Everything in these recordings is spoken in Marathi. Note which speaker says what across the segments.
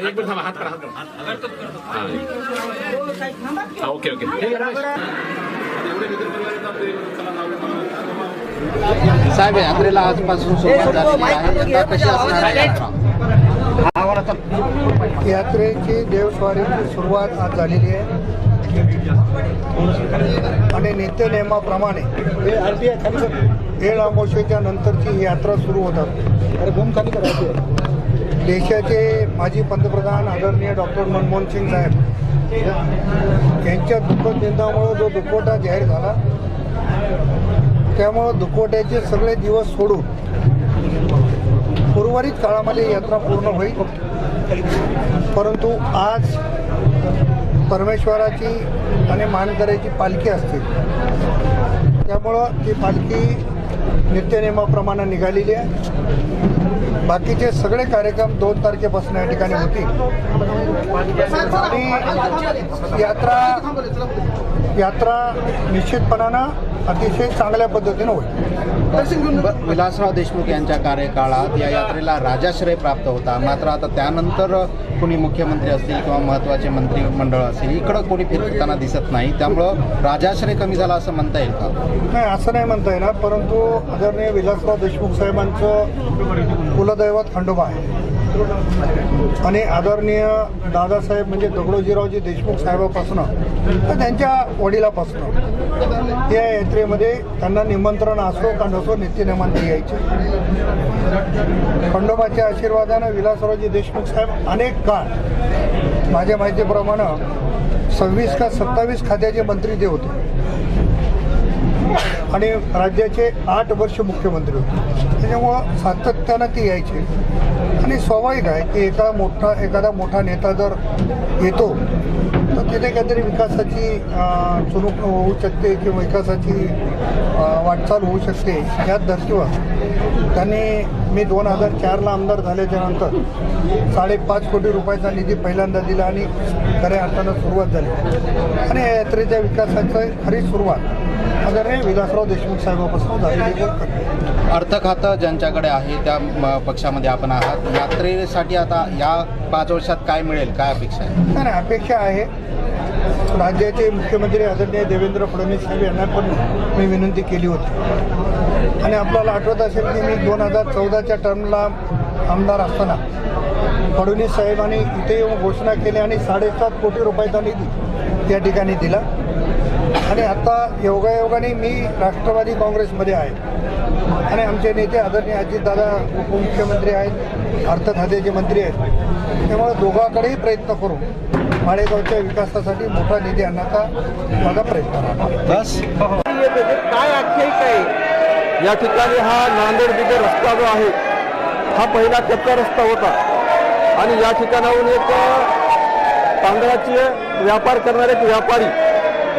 Speaker 1: हात करा हात करा हा. हा ओके ओके
Speaker 2: साहेब यात्रेला आजपासून सुरुवात झालेली आहे. यंदा कशी असणार आहे
Speaker 3: यात्रेची देवस्वारीची सुरुवात आज झालेली आहे आणि नित्यनेमाप्रमाणे येळ अमावस्येच्या नंतरची ही यात्रा सुरू होतात. देशाचे माजी पंतप्रधान आदरणीय डॉक्टर मनमोहन सिंग साहेब यांच्या दुःखद निंदामुळं जो दुखवटा जाहीर झाला त्यामुळं दुखवट्याचे सगळे दिवस सोडून उर्वरित काळामध्ये यात्रा पूर्ण होईल. परंतु आज परमेश्वराची आणि मानकऱ्याची पालखी असते. त्यामुळं ती पालखी नित्यनियमाप्रमाणे निघालेली आहे. बाकीचे सगळे कार्यक्रम दोन तारखेपासून या ठिकाणी होतील. आणि यात्रा यात्रा निश्चितपणानं अतिशय चांगल्या पद्धतीनं होईल.
Speaker 2: ब- विलासराव देशमुख यांच्या कार्यकाळात या यात्रेला राजाश्रय प्राप्त होता. मात्र आता त्यानंतर कोणी मुख्यमंत्री असतील किंवा महत्त्वाचे मंत्रिमंडळ असेल इकडं कोणी फिरताना दिसत नाही. त्यामुळं राजाश्रय कमी झाला असं म्हणता येईल का?
Speaker 3: नाही असं नाही म्हणता येणार परंतु आदरणीय विलासराव देशमुख साहेबांचं कुलदैवत खंडोबा आहे. आणि आदरणीय दादासाहेब म्हणजे दगडोजीरावजी देशमुख साहेबापासून तर त्यांच्या वडिलापासून. या यात्रेमध्ये त्यांना निमंत्रण असो का नसो नित्यनेमांती यायचे. खंडोबाच्या आशीर्वादानं विलासरावजी देशमुख साहेब अनेक काळ माझ्या माहितीप्रमाणे सव्वीस का सत्तावीस खात्याचे मंत्री ते होते. आणि राज्याचे आठ वर्ष मुख्यमंत्री होते. त्याच्यामुळं सातत्यानं ते यायचे. आणि स्वाभाविक आहे की एका मोठा एखादा मोठा नेता जर येतो तर तिथे काहीतरी विकासाची अं, चुणूक होऊ शकते किंवा विकासाची वाटचाल होऊ शकते याच धर्तीवर त्यांनी मी दोन हजार चारला आमदार झाल्याच्यानंतर साडेपाच कोटी रुपयाचा निधी पहिल्यांदा दिला आणि खऱ्या अर्थानं सुरुवात झाली. आणि या यात्रेच्या विकासाची खरी सुरुवात आदरणीय विलासराव देशमुख साहेबापासून झालेली आहे.
Speaker 2: अर्थ खातं ज्यांच्याकडे आहे त्या म, पक्षामध्ये आपण आहात. यात्रेसाठी आता या पाच वर्षात काय मिळेल? काय अपेक्षा आहे?
Speaker 3: नाही, अपेक्षा आहे. राज्याचे मुख्यमंत्री आदरणीय देवेंद्र फडणवीस साहेब यांना पण मी विनंती केली होती. आणि आपल्याला आठवत असेल की मी दोन हजार चौदाच्या टर्मला आमदार असताना फडणवीस साहेबांनी इथे येऊन घोषणा केली आणि साडेसात कोटी रुपयाचा निधी त्या ठिकाणी दिला. आणि आता योगायोगाने मी राष्ट्रवादी काँग्रेसमध्ये आहे. आणि आमचे नेते आदरणीय अजितदादा उपमुख्यमंत्री आहेत अर्थ खात्याचे मंत्री आहेत. त्यामुळे दोघाकडेही प्रयत्न करू माळेगावच्या विकासासाठी मोठा निधी आणण्याचा माझा प्रयत्न
Speaker 2: बस.
Speaker 4: काय आख्यायिका आहे? या ठिकाणी हा नांदेड बिगर रस्ता जो आहे हा पहिला कच्चा रस्ता होता. आणि या ठिकाणाहून एक तांदळाचे व्यापार करणारे एक व्यापारी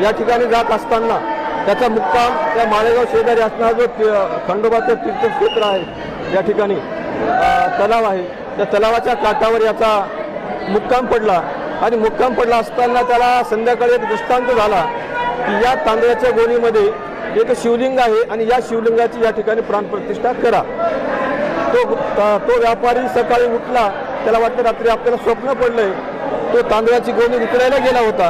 Speaker 4: या ठिकाणी जात असताना त्याचा मुक्काम त्या माळेगाव शेजारी असणारा जो ति- खंडोबाचं तीर्थक्षेत्र आहे या ठिकाणी तलाव आहे. त्या तलावाच्या काठावर याचा मुक्काम पडला. आणि मुक्काम पडला असताना त्याला संध्याकाळी एक दृष्टांत झाला की या तांदळाच्या गोणीमध्ये एक शिवलिंग आहे आणि या शिवलिंगाची या ठिकाणी प्राणप्रतिष्ठा करा. तो तो व्यापारी सकाळी उठला. त्याला वाटतं रात्री आपल्याला स्वप्न पडलंय. तो तांदळाची गोणी उचलायला गेला होता.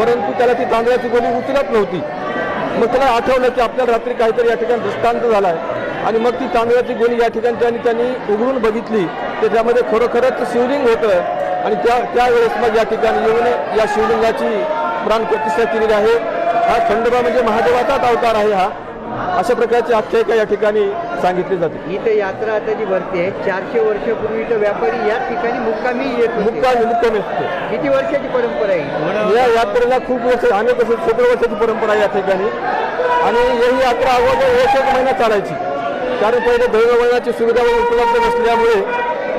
Speaker 4: परंतु त्याला ती तांदळाची गोणी उचलत नव्हती. मग त्याला आठवलं की आपल्याला रात्री काहीतरी या ठिकाणी दृष्टांत झाला आहे आणि मग ती तांदळाची गोणी या ठिकाणी त्यांनी त्यांनी उघडून बघितली. त्याच्यामध्ये खरोखरच शिवलिंग होतं. आणि त्या त्यावेळेस मग या ठिकाणी येऊन या शिवलिंगाची प्राणप्रतिष्ठा केलेली आहे. हा खंडोबा म्हणजे महादेवाचाच अवतार आहे हा. अशा प्रकारची आख्यायिका या ठिकाणी सांगितली जाते.
Speaker 5: इथं यात्रा आता जी भरते चारशे वर्षापूर्वी इथं व्यापारी या ठिकाणी मुक्कामी येत होते.
Speaker 4: मुक्काम मुक्काम असते.
Speaker 5: किती वर्षाची परंपरा आहे?
Speaker 4: या यात्रेला खूप वर्ष अनेक वर्ष शेकडो वर्षाची परंपरा आहे या ठिकाणी. आणि ही यात्रा अगोदर एक एक महिना चालायची. कारण पहिले दळणवळणाची सुविधा उपलब्ध नसल्यामुळे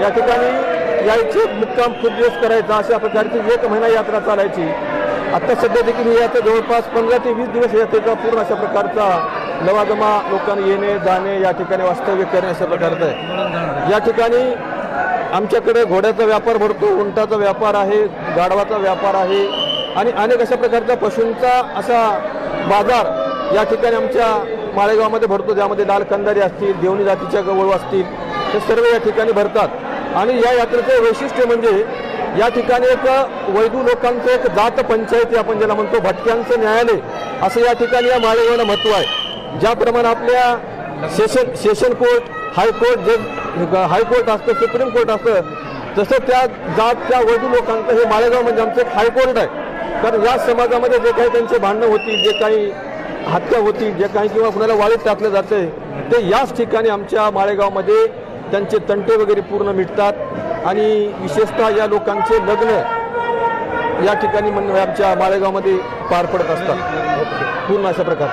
Speaker 4: या ठिकाणी यायचे मुक्काम खूप दिवस करायचा अशा प्रकारची एक महिना यात्रा चालायची. आता सध्या देखील ही यात्रा जवळपास पंधरा ते वीस दिवस यात्रेचा पूर्ण अशा प्रकारचा लवाजमा लोकांना येणे जाणे या ठिकाणी वास्तव्य करणे अशा प्रकारचं आहे. या ठिकाणी आमच्याकडे घोड्याचा व्यापार भरतो उंटाचा व्यापार आहे गाढवाचा व्यापार आहे आणि अनेक अशा प्रकारचा पशूंचा असा बाजार या ठिकाणी आमच्या माळेगावमध्ये भरतो ज्यामध्ये लाल कंदारी असतील देवणी जातीच्या गवळू असतील ते सर्व या ठिकाणी भरतात. आणि या यात्रेचं वैशिष्ट्य म्हणजे या ठिकाणी एक वैदू लोकांचं एक जात पंचायती आपण ज्याला म्हणतो. भटक्यांचं न्यायालय असं या ठिकाणी या माळेगावला महत्त्व आहे. ज्याप्रमाणे आपल्या session session court high court जे हायकोर्ट असतं सुप्रीम कोर्ट असतं तसं त्या जात त्या वैदू लोकांचं हे माळेगाव म्हणजे आमचं एक हायकोर्ट आहे. कारण या समाजामध्ये जे काही त्यांचे भांडणं होती जे काही हत्या होती जे काही किंवा कुणाला वाळीत टाकलं जाते ते याच ठिकाणी आमच्या माळेगावमध्ये त्यांचे तंटे वगैरे पूर्ण मिटतात. आणि विशेषतः या लोकांचे लग्न या ठिकाणी म्हणजे आमच्या माळेगावमध्ये पार पडत असतात. पूर्ण अशा प्रकारे